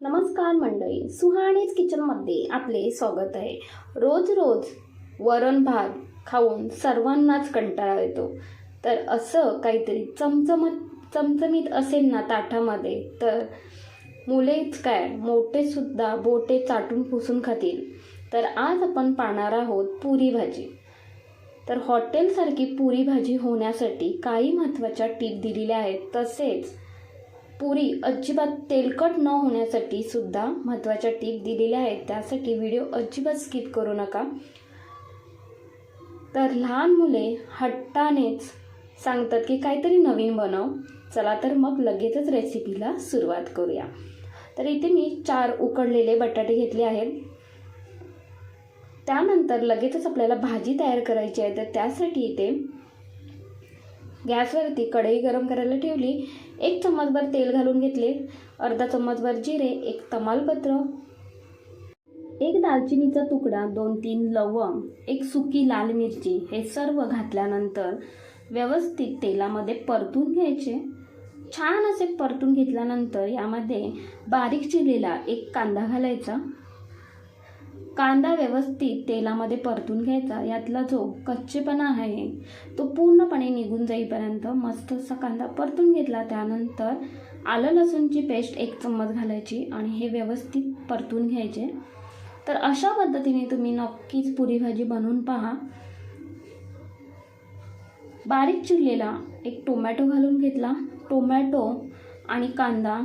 नमस्कार मंडळी सुहाणीच किचनमध्ये आपले स्वागत आहे. रोज रोज वरण भात खाऊन सर्वांनाच कंटाळा येतो. तर असं काहीतरी चमचमत चमचमीत असेल ना ताटामध्ये तर मुलेच काय मोठेसुद्धा बोटे चाटून पुसून खातील. तर आज आपण पाहणार आहोत पुरी भाजी. तर हॉटेलसारखी पुरी भाजी होण्यासाठी काही महत्त्वाच्या टीप दिलेल्या आहेत. तसेच पुरी अजिबात तेलकट न होण्यासाठी सुद्धा महत्त्वाच्या टीप दिलेल्या आहेत. त्यासाठी व्हिडिओ अजिबात स्किप करू नका. तर लहान मुले हट्टानेच सांगतात की काहीतरी नवीन बनव. चला तर मग लगेचच रेसिपीला सुरुवात करूया. तर इथे मी चार उकडलेले बटाटे घेतले आहेत. त्यानंतर लगेचच आपल्याला भाजी तयार करायची आहे. तर त्यासाठी इथे गॅसवरती कढई गरम करायला ठेवली. एक चम्मचभर तेल घालून घेतले. अर्धा चम्मचभर जिरे एक तमालपत्र एक दालचिनीचा तुकडा दोन तीन लवंग एक सुकी लाल मिरची हे सर्व घातल्यानंतर व्यवस्थित तेलामध्ये परतून घ्यायचे. छान असे परतून घेतल्यानंतर यामध्ये बारीक चिरलेला एक कांदा घालायचा. कांदा व्यवस्थित तेलामध्ये परतून घ्यायचा. यातला जो कच्चेपणा आहे तो पूर्णपणे निघून जाईपर्यंत मस्त असा कांदा परतून घेतला. त्यानंतर आलं लसूणची पेस्ट एक चम्मच घालायची आणि हे व्यवस्थित परतून घ्यायचे. तर अशा पद्धतीने तुम्ही नक्कीच पुरी भाजी बनवून पहा. बारीक चिरलेला एक टोमॅटो घालून घेतला. टोमॅटो आणि कांदा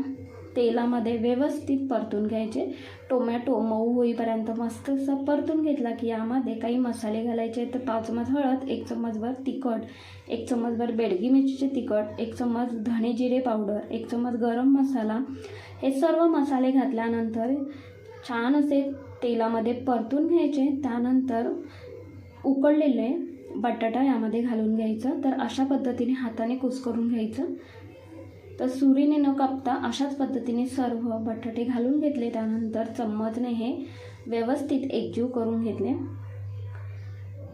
तेलामध्ये व्यवस्थित परतून घ्यायचे. टोमॅटो मऊ होईपर्यंत मस्त असं परतून घेतला की यामध्ये काही मसाले घालायचे तर पाच चमच हळद एक चम्मचभर तिखट एक चम्मचभर बेडगी मिरचीचे तिखट एक चम्मच धणे जिरे पावडर एक चम्मच गरम मसाला. हे सर्व मसाले घातल्यानंतर छान असे तेलामध्ये परतून घ्यायचे. त्यानंतर उकळलेले बटाटा यामध्ये घालून घ्यायचं. तर अशा पद्धतीने हाताने कुस्करून घ्यायचं. तर सुरीने न कापता अशाच पद्धतीने सर्व बटाटे घालून घेतले. त्यानंतर चम्मचने हे व्यवस्थित एकजीव करून घेतले.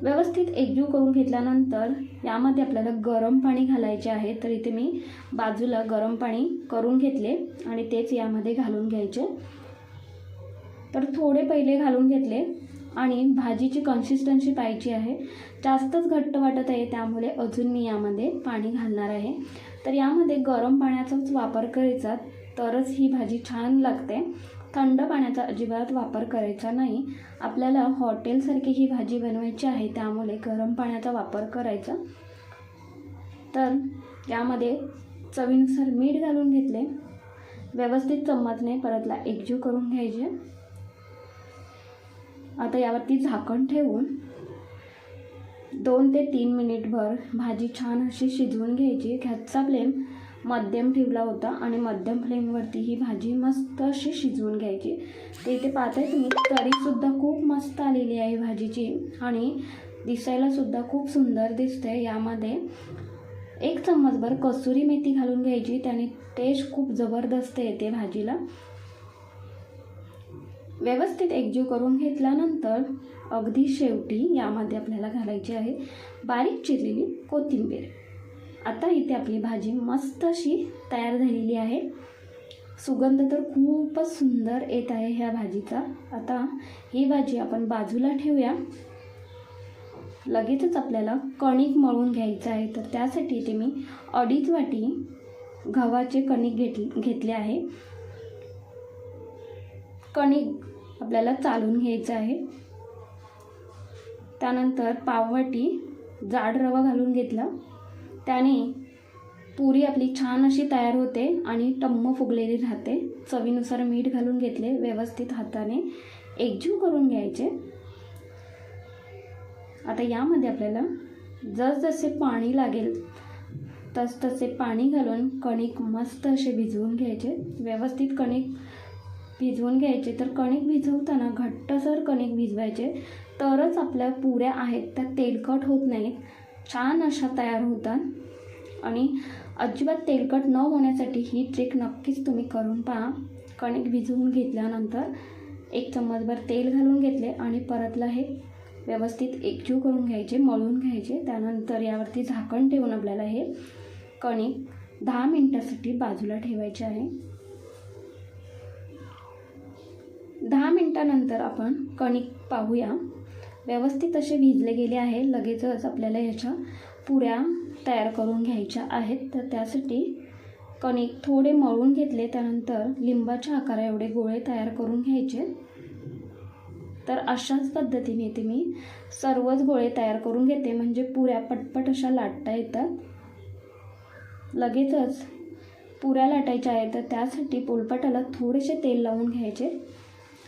व्यवस्थित एकजीव करून घेतल्यानंतर यामध्ये आपल्याला गरम पाणी घालायचे आहे. तर इथे मी बाजूला गरम पाणी करून घेतले आणि तेच यामध्ये घालून घ्यायचे. तर थोडे पहिले घालून घेतले. आणि भाजीची कन्सिस्टन्सी पाहिजे आहे. जास्तच घट्ट वाटत आहे त्यामुळे अजून मी यामध्ये पाणी घालणार आहे. तर यामध्ये गरम पाण्याचाच वापर करायचा तरच ही भाजी छान लागते. थंड पाण्याचा अजिबात वापर करायचा नाही. आपल्याला हॉटेलसारखी ही भाजी बनवायची आहे त्यामुळे गरम पाण्याचा वापर करायचा. तर यामध्ये चवीनुसार मीठ घालून घेतले. व्यवस्थित चम्मचने परतला एकजीव करून घ्यायचे. आता यावरती झाकण ठेवून दोन ते तीन मिनिटभर भाजी छान अशी शिजवून घ्यायची. गॅसचा फ्लेम मध्यम ठेवला होता आणि मध्यम फ्लेमवरती ही भाजी मस्त अशी शिजवून घ्यायची. ते इथे पाहताय तुम्ही तरीसुद्धा खूप मस्त आलेली आहे भाजीची आणि दिसायलासुद्धा खूप सुंदर दिसते यामध्ये एक चम्मचभर कसुरी मेथी घालून घ्यायची त्याने टेस्ट खूप जबरदस्त येते भाजीला. व्यवस्थित एकजीव करून घेतल्यानंतर अगदी शेवटी यामध्ये आपल्याला घालायची आहे बारीक चिरलेली कोथिंबीर. आता इथे आपली भाजी मस्त अशी तयार झालेली आहे. सुगंध तर खूपच सुंदर येत आहे ह्या भाजीचा. आता ही भाजी आपण बाजूला ठेवूया. लगेचच आपल्याला कणिक मळून घ्यायचं आहे. तर त्यासाठी इथे मी अडीच वाटी गव्हाचे कणिक घेत घेतले आहे. कणिक आपल्याला चालून घ्यायचं आहे. त्यानंतर पाववाटी जाड रवा घालून घेतला. त्याने पुरी आपली छान अशी तयार होते आणि टम्म फुगलेली राहते. चवीनुसार मीठ घालून घेतले व्यवस्थित हाताने एकजीव करून घ्यायचे. आता यामध्ये आपल्याला जसजसे पाणी लागेल तसतसे पाणी घालून कणिक मस्त असे भिजवून घ्यायचे. व्यवस्थित कणिक भिजवून घ्यायचे. तर कणिक भिजवताना घट्टसर कणिक भिजवायचे. तरच आपल्या पुऱ्या आहेत त्या तेलकट होत नाहीत. छान अशा तयार होतात. आणि अजिबात तेलकट न होण्यासाठी ही ट्रिक नक्कीच तुम्ही करून पहा. कणिक भिजवून घेतल्यानंतर एक चम्मचभर तेल घालून घेतले आणि परतला हे व्यवस्थित एकजीव करून घ्यायचे मळून घ्यायचे. त्यानंतर यावरती झाकण ठेवून आपल्याला हे कणिक दहा मिनटासाठी बाजूला ठेवायचे आहे. दहा मिनटानंतर आपण कणिक पाहूया. व्यवस्थित असे भिजले गेले आहे. लगेचच आपल्याला ह्याच्या पुऱ्या तयार करून घ्यायच्या आहेत. तर त्यासाठी कणिक थोडे मळून घेतले. त्यानंतर लिंबाच्या आकारा एवढे गोळे तयार करून घ्यायचे. तर अशाच पद्धतीने ते मी सर्वच गोळे तयार करून घेते. म्हणजे पुऱ्या पटपट अशा लाटता येतात. लगेचच पुऱ्या लाटायच्या आहेत. तर त्यासाठी पोलपाटाला थोडेसे तेल लावून घ्यायचे.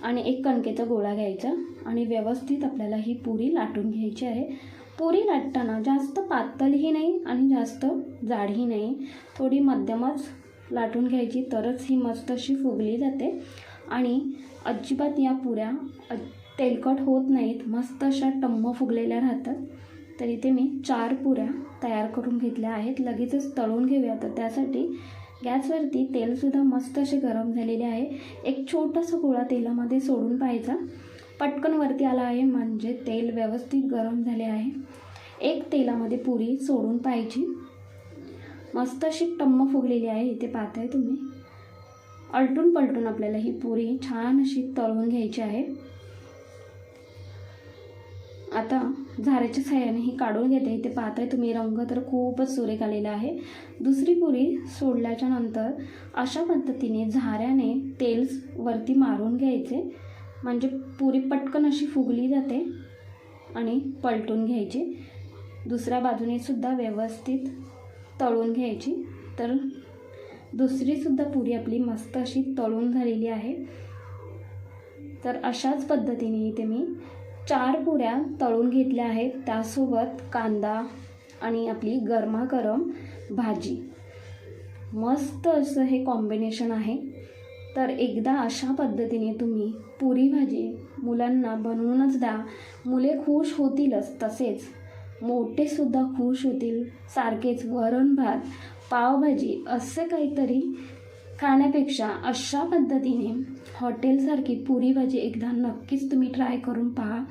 आणि एक कणकेचा गोळा घ्यायचा आणि व्यवस्थित आपल्याला ही पुरी लाटून घ्यायची आहे. पुरी लाटताना जास्त पातळही नाही आणि जास्त जाडही नाही. थोडी मध्यमच लाटून घ्यायची तरच ही मस्त अशी फुगली जाते. आणि अजिबात या पुऱ्या तेलकट होत नाहीत मस्त अशा टम्म फुगलेल्या राहतात. तर इथे मी चार पुऱ्या तयार करून घेतल्या आहेत. लगेचच तळून घेऊया. तर त्यासाठी गॅसवरती तेलसुद्धा मस्त असे गरम झालेले आहे. एक छोटासा गोळा तेलामध्ये सोडून पाहायचा. पटकन वरती आला आहे म्हणजे तेल व्यवस्थित गरम झाले आहे. एक तेलामध्ये पुरी सोडून पाहायची. मस्त अशी टम्म फुगलेली आहे इथे पाहताय तुम्ही. अलटून पलटून आपल्याला ही पुरी छान अशी तळून घ्यायची आहे. आता झाऱ्याच्या साह्याने ही काढून घेते. ते पाहताय तुम्ही रंग तर खूपच सुरेख आलेला आहे. दुसरी पुरी सोडल्याच्या नंतर अशा पद्धतीने झाऱ्याने तेल वरती मारून घ्यायचे. म्हणजे पुरी पटकन अशी फुगली जाते आणि पलटून घ्यायची. दुसऱ्या बाजूने सुद्धा व्यवस्थित तळून घ्यायची. तर दुसरीसुद्धा पुरी आपली मस्त अशी तळून झालेली आहे. तर अशाच पद्धतीने इथे मी चार पुऱ्या तळून घेतल्या आहेत. त्यासोबत कांदा आणि आपली गरमागरम भाजी. मस्त असं हे कॉम्बिनेशन आहे. तर एकदा अशा पद्धतीने तुम्ही पुरी भाजी मुलांना बनवूनच द्या. मुले खुश होतीलच तसेच. मोठेसुद्धा खुश होतील. सारखेच वरण भात पावभाजी असे काहीतरी खाण्यापेक्षा अशा पद्धतीने हॉटेलसारखी पुरी भाजी एकदा नक्कीच तुम्ही ट्राय करून पहा.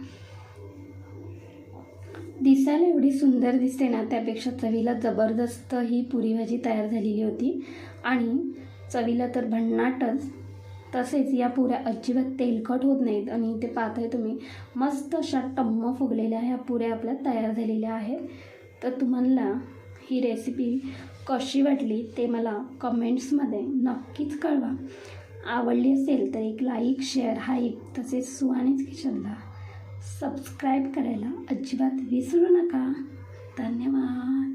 दिसायला एवढी सुंदर दिसते ना त्यापेक्षा चवीला जबरदस्त ही पुरी भाजी तयार झालेली होती. आणि चवीला तर भन्नाटच तसेच या पुऱ्या अजिबात तेलकट होत नाहीत आणि इथे पाहताय तुम्ही मस्त अशा टम्म फुगलेल्या ह्या पुऱ्या आपल्या तयार झालेल्या आहेत. तर तुम्हाला ही रेसिपी कशी वाटली ते मला कमेंट्समध्ये नक्कीच कळवा. आवडली असेल तर एक लाईक शेअर हाईप तसेच सुहानीच किचनला सबस्क्राईब करायला अजिबात विसरू नका. धन्यवाद.